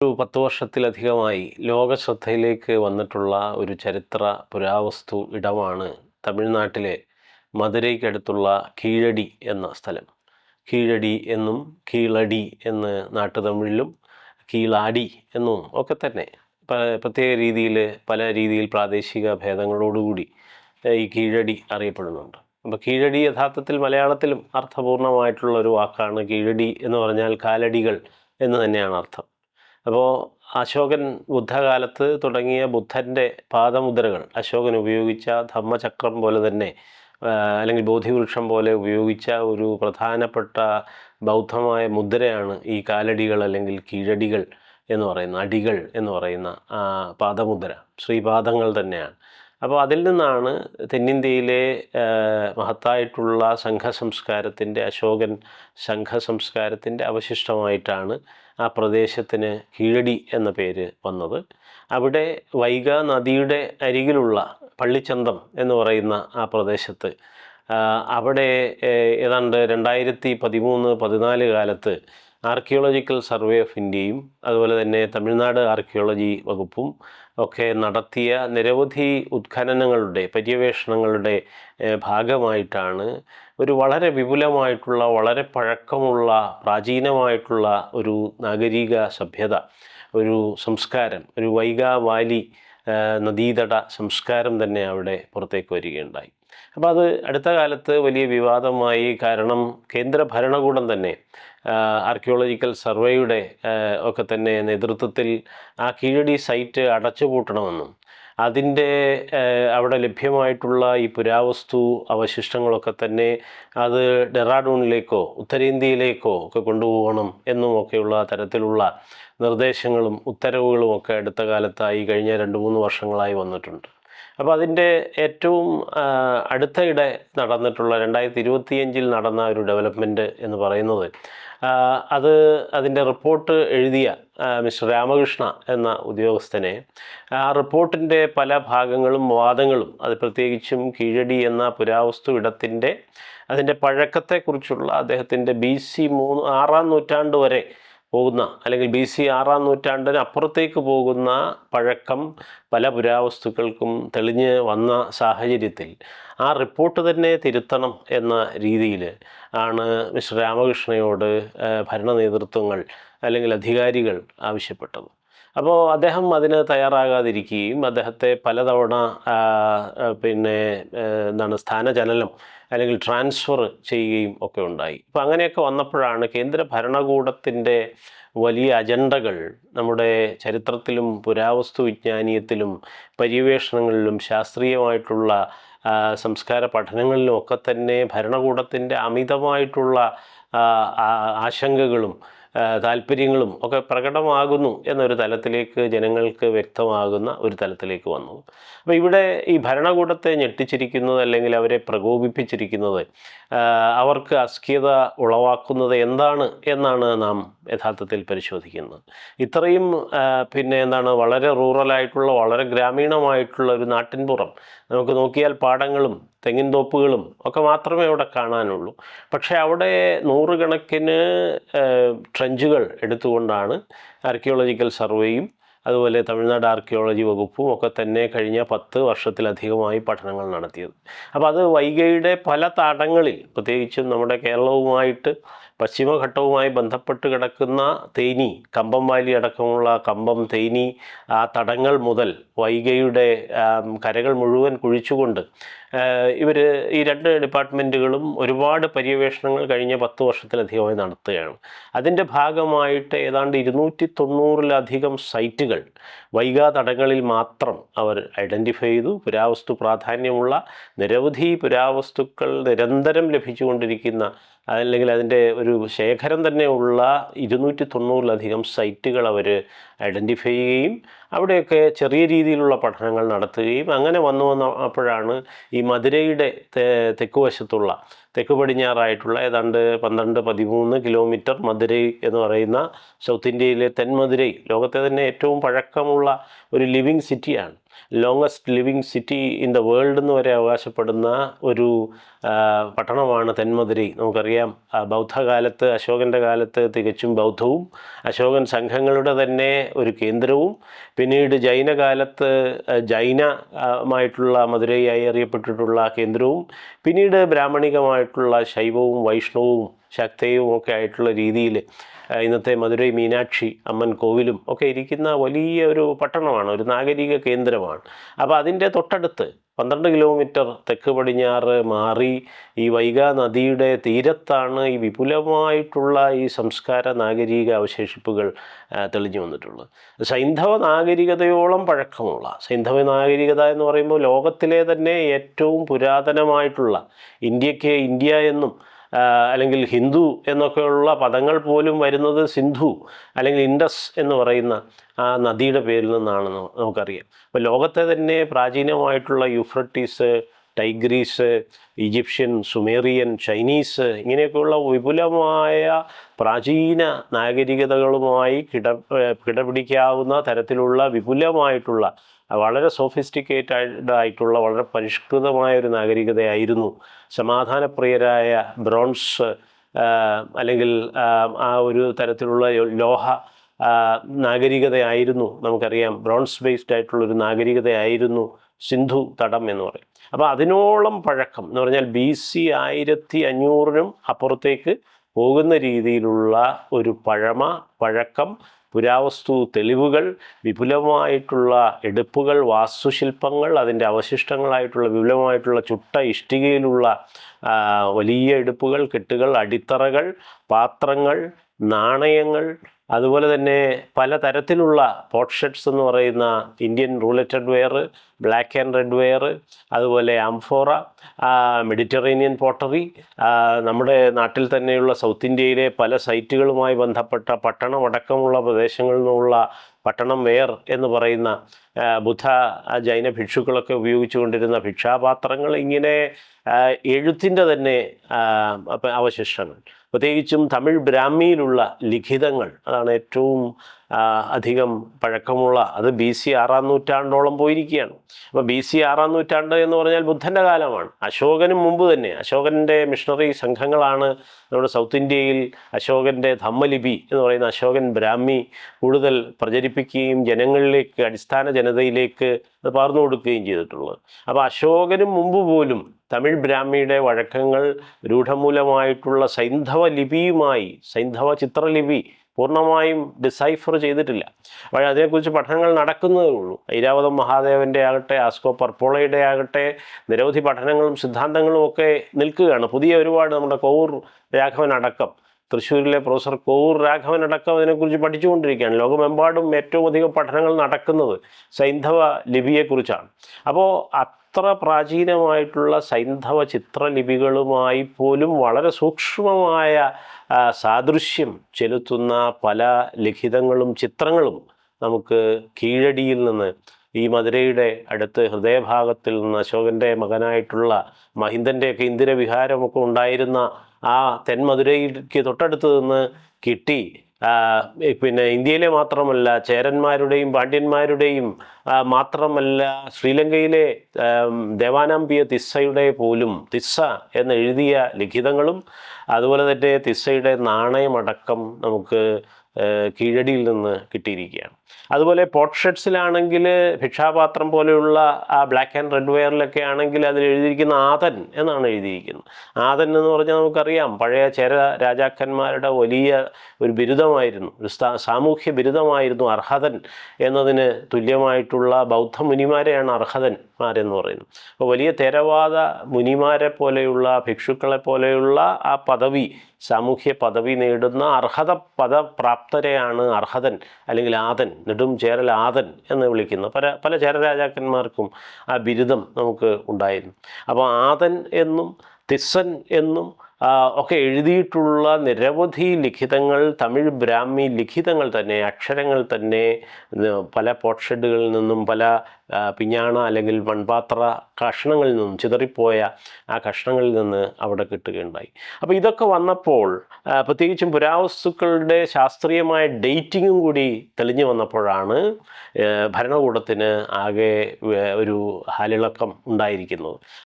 ഒരു പത്ത് വർഷത്തിലധികമായി ലോക ശ്രദ്ധയിലേക്ക് വന്നിട്ടുള്ള ഒരു ചരിത്ര പുരാവസ്തു ഇടമാണ് തമിഴ്നാട്ടിലെ മധുരയ്ക്കടുത്തുള്ള കീഴടി എന്ന സ്ഥലം. കീഴടി എന്നും കീളടി എന്ന് നാട്ടുതമിഴിലും കീളാടി എന്നും ഒക്കെ തന്നെ. പ്രത്യേക രീതിയിൽ പല രീതിയിൽ പ്രാദേശിക ഭേദങ്ങളോടുകൂടി ഈ കീഴടി അറിയപ്പെടുന്നുണ്ട്. അപ്പോൾ കീഴടി യഥാർത്ഥത്തിൽ മലയാളത്തിലും അർത്ഥപൂർണമായിട്ടുള്ള ഒരു വാക്കാണ് കീഴടി എന്ന് പറഞ്ഞാൽ കാലടികൾ എന്ന് തന്നെയാണ് അർത്ഥം. അപ്പോൾ അശോകൻ ബുദ്ധകാലത്ത് തുടങ്ങിയ ബുദ്ധന്റെ പാദമുദ്രകൾ അശോകൻ ഉപയോഗിച്ച ധമ്മചക്രം പോലെ തന്നെ അല്ലെങ്കിൽ ബോധിവൃക്ഷം പോലെ ഉപയോഗിച്ച ഒരു പ്രധാനപ്പെട്ട ബൗദ്ധമായ മുദ്രയാണ് ഈ കാലടികൾ അല്ലെങ്കിൽ കീഴടികൾ എന്ന് പറയുന്ന അടികൾ എന്ന് പറയുന്ന പാദമുദ്ര ശ്രീപാദങ്ങൾ തന്നെയാണ്. അപ്പോൾ അതിൽ നിന്നാണ് തെന്നിന്ത്യയിലെ മഹത്തായിട്ടുള്ള സംഘ സംസ്കാരത്തിന്റെ അശോകൻ സംഘ സംസ്കാരത്തിന്റെ അവശിഷ്ടമായിട്ടാണ് ആ പ്രദേശത്തിന് കീഴടി എന്ന പേര് വന്നത്. അവിടെ വൈഗ നദിയുടെ അരികിലുള്ള പള്ളിച്ചന്തം എന്ന് പറയുന്ന ആ പ്രദേശത്ത് അവിടെ ഏതാണ്ട് രണ്ടായിരത്തി പതിമൂന്ന് പതിനാല് കാലത്ത് ആർക്കിയോളജിക്കൽ സർവേ ഓഫ് ഇന്ത്യയും അതുപോലെ തന്നെ തമിഴ്നാട് ആർക്കിയോളജി വകുപ്പും ഒക്കെ നടത്തിയ നിരവധി ഉത്ഖനനങ്ങളുടെ പര്യവേഷണങ്ങളുടെ ഭാഗമായിട്ടാണ് ഒരു വളരെ വിപുലമായിട്ടുള്ള വളരെ പഴക്കമുള്ള പ്രാചീനമായിട്ടുള്ള ഒരു നാഗരിക സഭ്യത ഒരു സംസ്കാരം ഒരു വൈഗാ വാലി നദീതട സംസ്കാരം തന്നെ അവിടെ പുറത്തേക്ക് വരികയുണ്ടായി. അപ്പോൾ അത് അടുത്ത കാലത്ത് വലിയ വിവാദമായി കാരണം കേന്ദ്ര ഭരണകൂടം തന്നെ ആർക്കിയോളജിക്കൽ സർവേയുടെ ഒക്കെ തന്നെ നേതൃത്വത്തിൽ ആ കീഴടി സൈറ്റ് അടച്ചുപൂട്ടണമെന്നും അതിന്റെ അവിടെ ലഭ്യമായിട്ടുള്ള ഈ പുരാവസ്തു അവശിഷ്ടങ്ങളൊക്കെ തന്നെ അത് ഡെറാഡൂണിലേക്കോ ഉത്തരേന്ത്യയിലേക്കോ ഒക്കെ കൊണ്ടുപോകണം എന്നും ഒക്കെയുള്ള തരത്തിലുള്ള നിർദ്ദേശങ്ങളും ഉത്തരവുകളും ഒക്കെ അടുത്ത കാലത്തായി കഴിഞ്ഞ രണ്ട് മൂന്ന് വർഷങ്ങളായി വന്നിട്ടുണ്ട്. അപ്പോൾ അതിന്റെ ഏറ്റവും അടുത്തയിടെ നടന്നിട്ടുള്ള രണ്ടായിരത്തി ഇരുപത്തിയഞ്ചിൽ നടന്ന ഒരു ഡെവലപ്മെന്റ് എന്ന് പറയുന്നത് അത് അതിന്റെ റിപ്പോർട്ട് എഴുതിയ മിസ്റ്റർ രാമകൃഷ്ണ എന്ന ഉദ്യോഗസ്ഥനെ ആ റിപ്പോർട്ടിന്റെ പല ഭാഗങ്ങളും വാദങ്ങളും അത് പ്രത്യേകിച്ചും കീഴടി എന്ന പുരാവസ്തു ഇടത്തിന്റെ അതിന്റെ പഴക്കത്തെക്കുറിച്ചുള്ള അദ്ദേഹത്തിന്റെ ബി സി മൂന്ന് ആറാം നൂറ്റാണ്ട് വരെ പോകുന്ന അല്ലെങ്കിൽ ബി സി ആറാം നൂറ്റാണ്ടിന് അപ്പുറത്തേക്ക് പോകുന്ന പഴക്കം പല പുരാവസ്തുക്കൾക്കും തെളിഞ്ഞ് വന്ന സാഹചര്യത്തിൽ ആ റിപ്പോർട്ട് തന്നെ തിരുത്തണം എന്ന രീതിയിൽ ആണ് മിസ്റ്റർ രാമകൃഷ്ണയോട് ഭരണ നേതൃത്വങ്ങൾ അല്ലെങ്കിൽ അധികാരികൾ ആവശ്യപ്പെട്ടത്. അപ്പോൾ അദ്ദേഹം അതിന് തയ്യാറാകാതിരിക്കുകയും അദ്ദേഹത്തെ പലതവണ പിന്നെ എന്താണ് സ്ഥാനചലനം അല്ലെങ്കിൽ ട്രാൻസ്ഫർ ചെയ്യുകയും ഒക്കെ ഉണ്ടായി. അപ്പോൾ അങ്ങനെയൊക്കെ വന്നപ്പോഴാണ് കേന്ദ്ര ഭരണകൂടത്തിന്റെ വലിയ അജണ്ടകൾ നമ്മുടെ ചരിത്രത്തിലും പുരാവസ്തു വിജ്ഞാനീയത്തിലും പര്യവേഷണങ്ങളിലും ശാസ്ത്രീയമായിട്ടുള്ള സംസ്കാര പഠനങ്ങളിലും ഒക്കെ തന്നെ ഭരണകൂടത്തിന്റെ അമിതമായിട്ടുള്ള ആശങ്കകളും താല്പര്യങ്ങളും ഒക്കെ പ്രകടമാകുന്നു എന്നൊരു തലത്തിലേക്ക് ജനങ്ങൾക്ക് വ്യക്തമാകുന്ന ഒരു തലത്തിലേക്ക് വന്നു. അപ്പോൾ ഇവിടെ ഈ ഭരണകൂടത്തെ ഞെട്ടിച്ചിരിക്കുന്നത് അല്ലെങ്കിൽ അവരെ പ്രകോപിപ്പിച്ചിരിക്കുന്നത് അവർക്ക് അസ്ഖ്യത ഉളവാക്കുന്നത് എന്താണ് എന്നാണ് നാം യഥാർത്ഥത്തിൽ പരിശോധിക്കുന്നത്. ഇത്രയും പിന്നെ എന്താണ് വളരെ റൂറലായിട്ടുള്ള വളരെ ഗ്രാമീണമായിട്ടുള്ള ഒരു നാട്ടിൻപുറം നമുക്ക് നോക്കിയാൽ പാടങ്ങളും തെങ്ങിൻ തോപ്പുകളും ഒക്കെ മാത്രമേ അവിടെ കാണാനുള്ളൂ. പക്ഷേ അവിടെ നൂറുകണക്കിന് ട്രെഞ്ചുകൾ എടുത്തുകൊണ്ടാണ് ആർക്കിയോളജിക്കൽ സർവേയും അതുപോലെ തമിഴ്നാട് ആർക്കിയോളജി വകുപ്പും ഒക്കെ തന്നെ കഴിഞ്ഞ പത്ത് വർഷത്തിലധികമായി പഠനങ്ങൾ നടത്തിയത്. അപ്പോൾ അത് വൈഗയുടെ പല തടങ്ങളിൽ പ്രത്യേകിച്ചും നമ്മുടെ കേരളവുമായിട്ട് പശ്ചിമഘട്ടവുമായി ബന്ധപ്പെട്ട് കിടക്കുന്ന തേനി കമ്പം വാലി അടക്കമുള്ള കമ്പം തേനി ആ തടങ്ങൾ മുതൽ വൈഗയുടെ കരകൾ മുഴുവൻ കുഴിച്ചുകൊണ്ട് ഇവർ ഈ രണ്ട് ഡിപ്പാർട്ട്മെന്റുകളും ഒരുപാട് പര്യവേഷണങ്ങൾ കഴിഞ്ഞ പത്ത് വർഷത്തിലധികമായി നടത്തുകയാണ്. അതിന്റെ ഭാഗമായിട്ട് ഏതാണ്ട് ഇരുന്നൂറ്റി തൊണ്ണൂറിലധികം സൈറ്റുകൾ വൈഗാ തടങ്ങളിൽ മാത്രം അവർ ഐഡന്റിഫൈ ചെയ്തു. പുരാവസ്തു പ്രാധാന്യമുള്ള നിരവധി പുരാവസ്തുക്കൾ നിരന്തരം ലഭിച്ചുകൊണ്ടിരിക്കുന്ന അല്ലെങ്കിൽ അതിന്റെ ഒരു ശേഖരം തന്നെയുള്ള ഇരുന്നൂറ്റി തൊണ്ണൂറിലധികം സൈറ്റുകൾ അവർ ഐഡന്റിഫൈ ചെയ്യുകയും അവിടെയൊക്കെ ചെറിയ രീതിയിലുള്ള പഠനങ്ങൾ നടത്തുകയും അങ്ങനെ വന്നു വന്നപ്പോഴാണ് ഈ മധുരയുടെ തെക്കുവശത്തുള്ള തെക്ക് പടിഞ്ഞാറായിട്ടുള്ള ഏതാണ്ട് പന്ത്രണ്ട് പതിമൂന്ന് കിലോമീറ്റർ മധുരൈ എന്ന് പറയുന്ന സൗത്ത് ഇന്ത്യയിലെ തെന്മധുരൈ ലോകത്തെ തന്നെ ഏറ്റവും പഴക്കമുള്ള ഒരു ലിവിങ് സിറ്റിയാണ്. Longest living city in the world എന്ന് വരെ അവകാശപ്പെടുന്ന ഒരു പട്ടണമാണ് തെന്മധുരൈ നമുക്കറിയാം ബൗദ്ധകാലത്ത് അശോകന്റെ കാലത്ത് തികച്ചും ബൗദ്ധവും അശോകൻ സംഘങ്ങളുടെ തന്നെ ഒരു കേന്ദ്രവും. പിന്നീട് ജൈനകാലത്ത് ജൈനമായിട്ടുള്ള മധുരയായി അറിയപ്പെട്ടിട്ടുള്ള കേന്ദ്രവും പിന്നീട് ബ്രാഹ്മണികമായിട്ടുള്ള ശൈവവും വൈഷ്ണവവും ശക്തയും ഒക്കെ ആയിട്ടുള്ള രീതിയിൽ ഇന്നത്തെ മധുരൈ മീനാക്ഷി അമ്മൻ കോവിലും ഒക്കെ ഇരിക്കുന്ന വലിയ ഒരു പട്ടണമാണ് ഒരു നാഗരിക കേന്ദ്രമാണ്. അപ്പോൾ അതിന്റെ തൊട്ടടുത്ത് പന്ത്രണ്ട് കിലോമീറ്റർ തെക്ക് പടിഞ്ഞാറ് മാറി ഈ വൈഗാ നദിയുടെ തീരത്താണ് ഈ വിപുലമായിട്ടുള്ള ഈ സംസ്കാര നാഗരിക അവശേഷിപ്പുകൾ തെളിഞ്ഞു വന്നിട്ടുള്ളത്. സൈന്ധവ നാഗരികതയോളം പഴക്കമുള്ള സൈന്ധവ നാഗരികത എന്ന് പറയുമ്പോൾ ലോകത്തിലെ തന്നെ ഏറ്റവും പുരാതനമായിട്ടുള്ള ഇന്ത്യയ്ക്ക് ഇന്ത്യ എന്നും അല്ലെങ്കിൽ ഹിന്ദു എന്നൊക്കെയുള്ള പദങ്ങൾ പോലും വരുന്നത് സിന്ധു അല്ലെങ്കിൽ ഇൻഡസ് എന്ന് പറയുന്ന ആ നദിയുടെ പേരിൽ നിന്നാണെന്ന് നമുക്കറിയാം. അപ്പോൾ ലോകത്തെ തന്നെ പ്രാചീനമായിട്ടുള്ള Euphrates Tigris Egyptian Sumerian Chinese ഇങ്ങനെയൊക്കെയുള്ള വിപുലമായ പ്രാചീന നാഗരികതകളുമായി കിട കിടപിടിക്കാവുന്ന തരത്തിലുള്ള വിപുലമായിട്ടുള്ള വളരെ സോഫിസ്റ്റിക്കേറ്റഡ് ആയിട്ടുള്ള വളരെ പരിഷ്കൃതമായ ഒരു നാഗരികതയായിരുന്നു സമാധാനപ്രിയരായ ബ്രോൺസ് അല്ലെങ്കിൽ ആ, ഒരു തരത്തിലുള്ള ലോഹ നാഗരികതയായിരുന്നു നമുക്കറിയാം. ബ്രോൺസ് ബേസ്ഡ് ആയിട്ടുള്ള ഒരു നാഗരികതയായിരുന്നു സിന്ധു തടം എന്ന് പറയും. അപ്പോൾ അതിനോളം പഴക്കം എന്ന് പറഞ്ഞാൽ ബി സി ആയിരത്തി അഞ്ഞൂറിനും അപ്പുറത്തേക്ക് പോകുന്ന രീതിയിലുള്ള ഒരു പഴമ പഴക്കം പുരാവസ്തു തെളിവുകൾ വിപുലമായിട്ടുള്ള എടുപ്പുകൾ വാസ്തുശില്പങ്ങൾ അതിന്റെ അവശിഷ്ടങ്ങളായിട്ടുള്ള വിപുലമായിട്ടുള്ള ചുട്ട ഇഷ്ടികയിലുള്ള വലിയ എടുപ്പുകൾ കെട്ടുകൾ അടിത്തറകൾ പാത്രങ്ങൾ നാണയങ്ങൾ അതുപോലെ തന്നെ പലതരത്തിലുള്ള പോട്ട്ഷെറ്റ്സ് എന്ന് പറയുന്ന Indian rouletted ware black and red ware അതുപോലെ ആംഫോറ മെഡിറ്ററേനിയൻ പോട്ടറി നമ്മുടെ നാട്ടിൽ തന്നെയുള്ള സൗത്ത് ഇന്ത്യയിലെ പല സൈറ്റുകളുമായി ബന്ധപ്പെട്ട പട്ടണം അടക്കമുള്ള പ്രദേശങ്ങളിൽ നിന്നുള്ള പട്ടണം വെയർ എന്ന് പറയുന്ന ബുദ്ധ ജൈന ഭിക്ഷുക്കളൊക്കെ ഉപയോഗിച്ചുകൊണ്ടിരുന്ന ഭിക്ഷാപാത്രങ്ങൾ ഇങ്ങനെ എഴുത്തിന്റെ തന്നെ അവശിഷ്ടങ്ങൾ. പ്രത്യേകിച്ചും തമിഴ് ബ്രാഹ്മിയിലുള്ള ലിഖിതങ്ങൾ. അതാണ് ഏറ്റവും അധികം പഴക്കമുള്ള. അത് ബി സി ആറാം നൂറ്റാണ്ടോളം പോയിരിക്കുകയാണ്. അപ്പോൾ ബി സി ആറാം നൂറ്റാണ്ട് എന്ന് പറഞ്ഞാൽ ബുദ്ധന്റെ കാലമാണ്. അശോകനും മുമ്പ് തന്നെ. അശോകന്റെ മിഷണറി സംഘങ്ങളാണ് നമ്മുടെ സൗത്ത് ഇന്ത്യയിൽ അശോകന്റെ ധമ്മലിപി എന്ന് പറയുന്ന അശോകൻ ബ്രാഹ്മി കൂടുതൽ പ്രചരിപ്പിക്കുകയും ജനങ്ങളിലേക്ക് അടിസ്ഥാന ജനതയിലേക്ക് അത് പകർന്നു കൊടുക്കുകയും ചെയ്തിട്ടുള്ളത്. അപ്പോൾ അശോകനും മുമ്പ് പോലും തമിഴ് ബ്രാഹ്മിയുടെ വഴക്കങ്ങൾ രൂഢമൂലമായിട്ടുള്ള സൈന്ധവ ലിപിയുമായി സൈന്ധവ ചിത്രലിപി പൂർണമായും ഡിസൈഫർ ചെയ്തിട്ടില്ല. പക്ഷേ അതിനെക്കുറിച്ച് പഠനങ്ങൾ നടക്കുന്നതേ ഉള്ളൂ. ഐരാവതം മഹാദേവന്റെ ആകട്ടെ ആസ്കോ പർപ്പോളയുടെ ആകട്ടെ നിരവധി പഠനങ്ങളും സിദ്ധാന്തങ്ങളും ഒക്കെ നിൽക്കുകയാണ്. പുതിയ ഒരുപാട് നമ്മുടെ കോവൂർ രാഘവൻ അടക്കം തൃശ്ശൂരിലെ പ്രൊഫസർ കോവൂർ രാഘവൻ അടക്കം അതിനെക്കുറിച്ച് പഠിച്ചുകൊണ്ടിരിക്കുകയാണ്. ലോകമെമ്പാടും ഏറ്റവും അധികം പഠനങ്ങൾ നടക്കുന്നത് സൈന്ധവ ലിപിയെക്കുറിച്ചാണ്. അപ്പോൾ അത്ര പ്രാചീനമായിട്ടുള്ള സൈന്ധവ ചിത്രലിപികളുമായി പോലും വളരെ സൂക്ഷ്മമായ സാദൃശ്യം ചെലുത്തുന്ന പല ലിഖിതങ്ങളും ചിത്രങ്ങളും നമുക്ക് കീഴടിയിൽ നിന്ന് ഈ മധുരയുടെ അടുത്ത് ഹൃദയഭാഗത്തിൽ നിന്ന് അശോകന്റെ മകനായിട്ടുള്ള മഹിന്ദന്റെയൊക്കെ ഇന്ദിരവിഹാരമൊക്കെ ഉണ്ടായിരുന്ന ആ തെന്മധുരയ്ക്ക് തൊട്ടടുത്ത് നിന്ന് കിട്ടി. പിന്നെ ഇന്ത്യയിലെ മാത്രമല്ല ചേരന്മാരുടെയും പാണ്ഡ്യന്മാരുടെയും മാത്രമല്ല ശ്രീലങ്കയിലെ ദേവാനാംബിയ തിസ്സയുടെ പോലും തിസ്സ എന്ന് എഴുതിയ ലിഖിതങ്ങളും അതുപോലെ തന്നെ തിസ്സയുടെ നാണയമടക്കം നമുക്ക് കീഴടിയിൽ നിന്ന് കിട്ടിയിരിക്കുകയാണ്. അതുപോലെ പോട്ട്ഷെറ്റ്സിലാണെങ്കിൽ ഭിക്ഷാപാത്രം പോലെയുള്ള ആ ബ്ലാക്ക് ആൻഡ് റെഡ് വെയറിലൊക്കെ ആണെങ്കിൽ അതിൽ എഴുതിയിരിക്കുന്ന ആതൻ എന്നാണ് എഴുതിയിരിക്കുന്നത്. ആതൻ എന്ന് പറഞ്ഞാൽ നമുക്കറിയാം പഴയ ചേര രാജാക്കന്മാരുടെ വലിയ ഒരു ബിരുദമായിരുന്നു ഒരു സാമൂഹ്യ ബിരുദമായിരുന്നു അർഹതൻ എന്നതിന് തുല്യമായിട്ടുള്ള ബൗദ്ധ മുനിമാരെയാണ് അർഹതന്മാരെന്ന് പറയുന്നത്. അപ്പോൾ വലിയ തേരവാദ മുനിമാരെ പോലെയുള്ള ഭിക്ഷുക്കളെ പോലെയുള്ള ആ പദവി സാമൂഹ്യ പദവി നേടുന്ന അർഹത പദപ്രാപ്തരെയാണ് അർഹതൻ അല്ലെങ്കിൽ ആദൻ നെടും ചേരൽ ആദൻ എന്ന് വിളിക്കുന്ന പല പല ചേരരാജാക്കന്മാർക്കും ആ ബിരുദം നമുക്ക് ഉണ്ടായിരുന്നു. അപ്പോൾ ആദൻ എന്നും തിസ്സൻ എന്നും ഒക്കെ എഴുതിയിട്ടുള്ള നിരവധി ലിഖിതങ്ങൾ തമിഴ് ബ്രാഹ്മി ലിഖിതങ്ങൾ തന്നെ അക്ഷരങ്ങൾ തന്നെ പല പോട്ട്ഷെഡുകളിൽ നിന്നും പല പിഞ്ഞാണ അല്ലെങ്കിൽ മൺപാത്ര കഷ്ണങ്ങളിൽ നിന്നും ചിതറിപ്പോയ ആ കഷ്ണങ്ങളിൽ നിന്ന് അവിടെ കിട്ടുകയുണ്ടായി. അപ്പോൾ ഇതൊക്കെ വന്നപ്പോൾ പ്രത്യേകിച്ചും പുരാവസ്തുക്കളുടെ ശാസ്ത്രീയമായ ഡേറ്റിങ്ങും കൂടി തെളിഞ്ഞു വന്നപ്പോഴാണ് ഭരണകൂടത്തിന് ആകെ ഒരു ഹാലിളക്കം ഉണ്ടായിരിക്കുന്നത്.